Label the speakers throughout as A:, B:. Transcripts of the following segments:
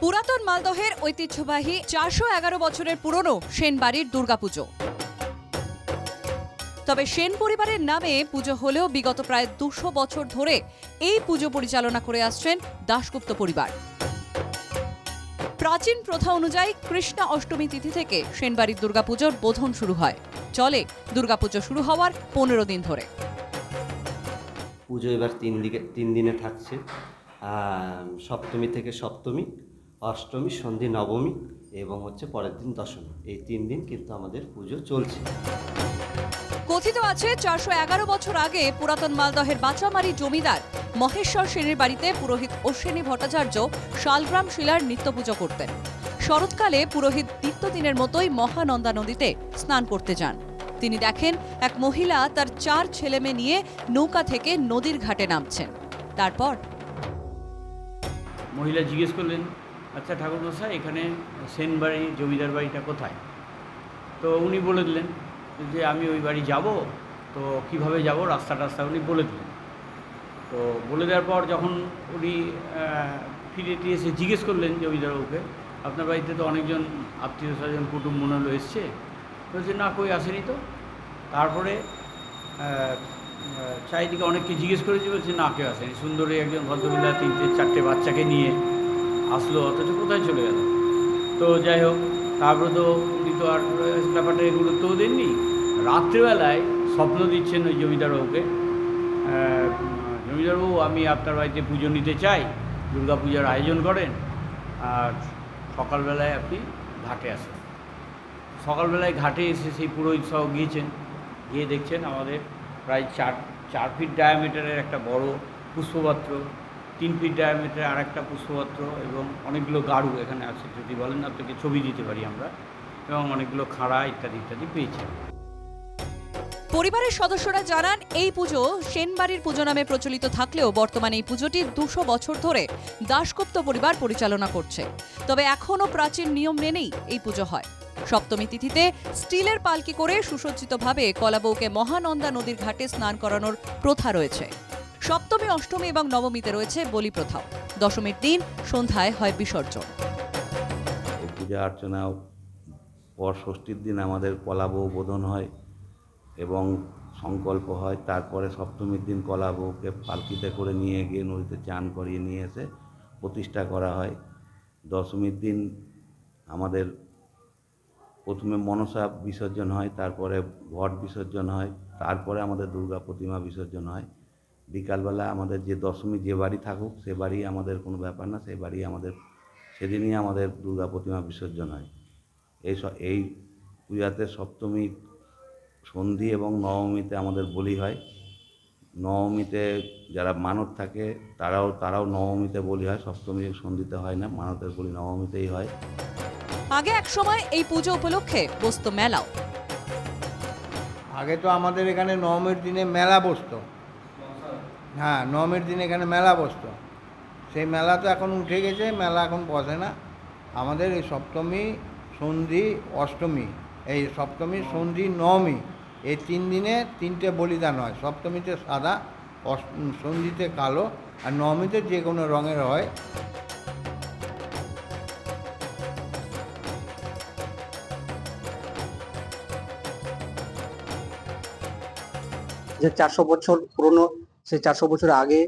A: পুরাতন মালদহের ঐতিহ্যবাহী চারশো এগারো বছরের পুরনো সেনবাড়ির দুর্গাপুজো। তবে সেন পরিবারের নামে পুজো হলেও বিগত প্রায় দুশো বছর ধরে এই পুজো পরিচালনা করে আসছেন দাশগুপ্ত পরিবার। প্রাচীন প্রথা অনুযায়ী কৃষ্ণা অষ্টমী তিথি থেকে সেনবাড়ির দুর্গাপুজোর বোধন শুরু হয়। চলে দুর্গাপুজো শুরু হওয়ার পনেরো দিন ধরে।
B: পুজো এবার তিন দিকে তিন দিনে থাকছে। সপ্তমী থেকে সপ্তমী। অষ্টমী সন্ধি নবমী এবং হচ্ছে পরের দিন দশমী। এই তিন দিন কিন্তু আমাদের পুজো চলছে।
A: কথিত আছে চারশো এগারো বছর আগে পুরাতন মালদহের বাচামারি জমিদার মহেশ্বর সেনের বাড়িতে পুরোহিত অশ্বিনী ভট্টাচার্য শালগ্রাম শিলার নিত্য পুজো করতেন। শরৎকালে পুরোহিত নিত্যদিনের মতোই মহানন্দা নদীতে স্নান করতে যান। তিনি দেখেন এক মহিলা তার চার ছেলেমেয়ে নিয়ে নৌকা থেকে নদীর ঘাটে নামছেন। তারপর
C: মহিলা জিজ্ঞেস করলেন আচ্ছা ঠাকুরমশাই, এখানে সেন বাড়ি, জমিদার বাড়িটা কোথায়? তো উনি বলে দিলেন যে, আমি ওই বাড়ি যাব। তো কীভাবে যাব? রাস্তা টাস্তা উনি বলে দিলেন। তো বলে দেওয়ার পর যখন উনি ফিরে টিরে এসে জিজ্ঞেস করলেন জমিদারবাবুকে, আপনার বাড়িতে তো অনেকজন আত্মীয় স্বজন, কুটুম মনে এসছে? বলছে, না, কই আসেনি তো। তারপরে চারিদিকে অনেককে জিজ্ঞেস করেছি, বলছে, না, কেউ আসেনি। সুন্দরী একজন ভদ্রমহিলা, তিনটে, চারটে বাচ্চাকে নিয়ে আসলো অথচ কোথায় চলে গেল? তো যাই হোক তারপরে তো উনি তো আর আহ, ব্যাপারটাকে গুরুত্বও দেননি। রাত্রিবেলায় স্বপ্ন দিচ্ছেন ওই জমিদারবাবুকে জমিদারবাবু আমি আপনার বাড়িতে পুজো নিতে চাই দুর্গা পূজার আয়োজন করেন আর সকালবেলায় আপনি ঘাটে আসেন। সকালবেলায় ঘাটে এসে সেই পুরোহিত সহ গিয়েছেন। গিয়ে দেখছেন আমাদের প্রায় চার চার ফিট ডায়ামিটারের একটা বড় পুষ্পপাত্র তিন ফিট ডায়ামিটারের আর একটা পুষ্পপাত্র এবং অনেকগুলো গাড়ু এখানে আছে। যদি বলেন আপনাকে ছবি দিতে পারি আমরা। এবং অনেকগুলো খাড়া ইত্যাদি ইত্যাদি পেয়েছি।
A: পরিবারের সদস্যরা জানান, এই পুজো সেনবাড়ির পুজো নামে প্রচলিত থাকলেও বর্তমানে এই পুজোটি দুশো বছর ধরে দাশগুপ্ত পরিবার পরিচালনা করছে। তবে এখনও প্রাচীন নিয়ম মেনেই এই পুজো হয়। সপ্তমী তিথিতে স্টিলের পালকি করে সুসজ্জিতভাবে কলাবউকে মহানন্দা নদীর ঘাটে স্নান করানোর প্রথা রয়েছে। সপ্তমী, অষ্টমী এবং নবমীতে রয়েছে বলি প্রথাও। দশমীর দিন সন্ধ্যায় হয় বিসর্জন।
D: পূজা অর্চনা পর ষষ্ঠীর দিন আমাদের কলাবউ বোধন হয় এবং সংকল্প হয়, তারপরে সপ্তমীর দিন কলাবউকে পালকিতে করে নিয়ে গিয়ে নদীতে চান করিয়ে নিয়ে এসে প্রতিষ্ঠা করা হয়। দশমীর দিন আমাদের প্রথমে মনসা বিসর্জন হয়, তারপরে ঘট বিসর্জন হয়, তারপরে আমাদের দুর্গা প্রতিমা বিসর্জন হয়। বিকালবেলা আমাদের যে দশমী যে বাড়ি থাকুক সে বাড়ি আমাদের কোনো ব্যাপার না সেই বাড়ি আমাদের সেদিনই আমাদের দুর্গা প্রতিমা বিসর্জন হয়। এই স- এই পূজাতে সপ্তমী সন্ধি এবং নবমীতে আমাদের বলি হয়। নবমীতে যারা মানত থাকে তারাও তারাও নবমীতে বলি হয় সপ্তমী সন্ধিতে হয় না মানতের বলি নবমীতেই হয়।
A: আগে এক সময় এই পুজো উপলক্ষে বসত মেলাও।
E: আগে তো আমাদের এখানে নবমীর দিনে মেলা বসতো। হ্যাঁ নবমীর দিনে এখানে মেলা বসতো। সেই মেলা তো এখন উঠে গেছে, মেলা এখন বসে না। আমাদের এই সপ্তমী, সন্ধি, অষ্টমী, এই সপ্তমী, সন্ধি, নবমী, এই তিন দিনে তিনটে বলিদান হয়। সপ্তমীতে সাদা সন্ধিতে কালো আর নবমীতে যে কোনো রঙের হয়।
F: যে চারশো বছর পুরনো সেই চারশো বছর আগে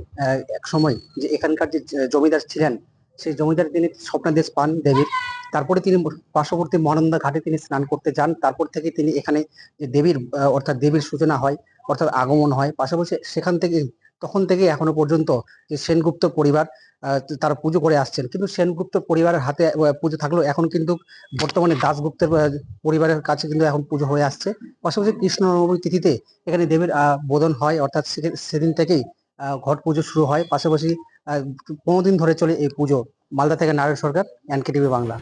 F: এক সময় যে এখানকার যে জমিদার ছিলেন, সেই জমিদার তিনি স্বপ্নাদেশ পান দেবীর। তারপরে তিনি পার্শ্ববর্তী মহানন্দা ঘাটে তিনি স্নান করতে যান। তারপর থেকে তিনি এখানে যে দেবীর অর্থাৎ দেবীর সূচনা হয়, অর্থাৎ আগমন হয়। পাশাপাশি সেখান থেকে তখন থেকে এখনও পর্যন্ত যে সেনগুপ্ত পরিবার তারা পুজো করে আসছেন। কিন্তু সেনগুপ্ত পরিবারের হাতে পুজো থাকলেও এখন কিন্তু বর্তমানে দাসগুপ্তের পরিবারের কাছে কিন্তু এখন পুজো হয়ে আসছে। পাশাপাশি কৃষ্ণ নবমী তিথিতে এখানে দেবীর বোধন হয়, অর্থাৎ সেদিন থেকেই ঘট পুজো শুরু হয়। পাশাপাশি পনেরো দিন ধরে চলে এই পুজো, মালদা থেকে নারায়ণ সরকার এনকে টিভি বাংলা।